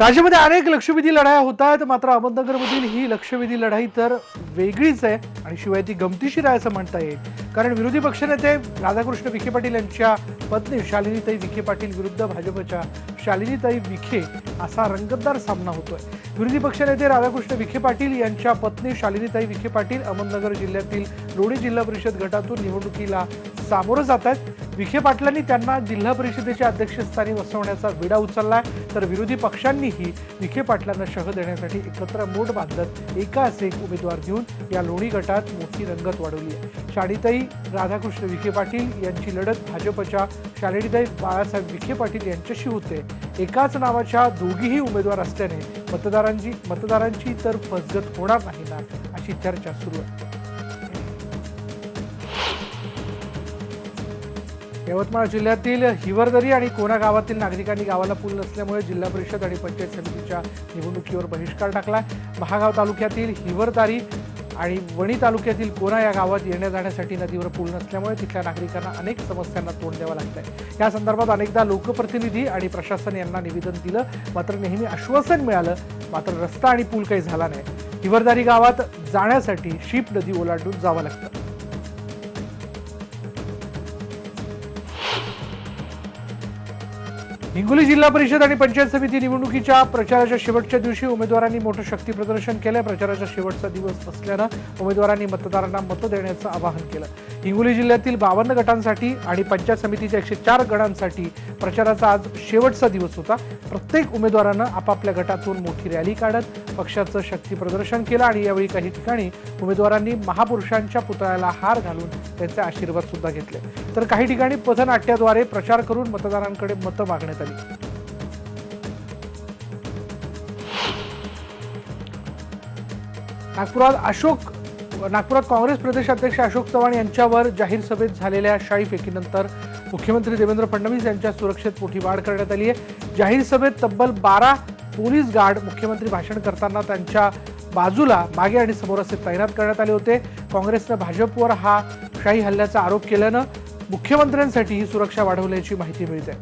राज्यामध्ये अनेक लक्षवेधी लढाया होत आहेत मात्र अहमदनगरमधील ही लक्षवेधी लढाई तर वेगळीच आहे आणि शिवाय ती गमतीशीर आहे असं म्हणता येईल. कारण विरोधी पक्षनेते राधाकृष्ण विखे पाटील यांच्या पत्नी शालिनीताई विखे पाटील विरुद्ध भाजपच्या शालिनीताई विखे असा रंगतदार सामना होतोय. विरोधी पक्षनेते राधाकृष्ण विखे पाटील यांच्या पत्नी शालिनीताई विखे पाटील अहमदनगर जिल्ह्यातील लोणी जिल्हा परिषद गटातून निवडणुकीला सामोरं जात आहेत. विखे पाटलांनी त्यांना जिल्हा परिषदेच्या अध्यक्षस्थानी बसवण्याचा विडा उचललाय. तर विरोधी पक्षांनीही विखे पाटलांना शह देण्यासाठी एकत्र मोठ बांधत एकाच एक उमेदवार घेऊन या लोणी गटात मोठी रंगत वाढवली आहे. शालिताई राधाकृष्ण विखे पाटील यांची लढत भाजपच्या शालिनीताई बाळासाहेब विखे पाटील यांच्याशी होते. एकाच नावाच्या दोघीही उमेदवार असल्याने मतदारांची मतदारांची तर फसगत होणार नाही ना अशी चर्चा सुरू आहे. यवतमाळ जिल्ह्यातील हिवरदरी आणि कोणा गावातील नागरिकांनी गावाला पूल नसल्यामुळे जिल्हा परिषद आणि पंचायत समितीच्या निवडणुकीवर बहिष्कार टाकला. महागाव तालुक्यातील हिवरदारी आणि वणी तालुक्यातील कोणा या गावात येण्या जाण्यासाठी नदीवर पूल नसल्यामुळे तिथल्या नागरिकांना अनेक समस्यांना तोंड द्यावं लागतंय. या संदर्भात अनेकदा लोकप्रतिनिधी आणि प्रशासन यांना निवेदन दिलं मात्र नेहमी आश्वासन मिळालं मात्र रस्ता आणि पूल काही झाला नाही. हिवरदारी गावात जाण्यासाठी शीप नदी ओलांडून जावं लागतं. हिंगोली जिल्हा परिषद आणि पंचायत समिती निवडणुकीच्या प्रचाराच्या शेवटच्या दिवशी उमेदवारांनी मोठं शक्ती प्रदर्शन केलं प्रचाराचा शेवटचा दिवस असल्यानं उमेदवारांनी मतदारांना मतं देण्याचं आवाहन केलं. हिंगोली जिल्ह्यातील बावन्न गटांसाठी आणि पंचायत समितीच्या एकशे चार गटांसाठी प्रचाराचा आज शेवटचा दिवस होता. प्रत्येक उमेदवारानं आपापल्या गटातून मोठी रॅली काढत पक्षाचं शक्ती प्रदर्शन केलं आणि यावेळी काही ठिकाणी उमेदवारांनी महापुरुषांच्या पुतळ्याला हार घालून त्यांचे आशीर्वाद सुद्धा घेतले. तर काही ठिकाणी पथनाट्याद्वारे प्रचार करून मतदारांकडे मतं मागण्यात आली. नागपुरात अशोक नागपुरात काँग्रेस प्रदेशाध्यक्ष अशोक चव्हाण यांच्यावर जाहीर सभेत झालेल्या शाईफेकीनंतर मुख्यमंत्री देवेंद्र फडणवीस यांच्या सुरक्षेत मोठी वाढ करण्यात आली आहे. जाहीर सभेत तब्बल बारा पोलीस गार्ड मुख्यमंत्री भाषण करताना त्यांच्या बाजूला मागे आणि समोर असे तैनात करण्यात आले होते. काँग्रेसनं भाजपवर हा शाही हल्ल्याचा आरोप केल्यानं मुख्यमंत्र्यांसाठी ही सुरक्षा वाढवल्याची माहिती मिळते.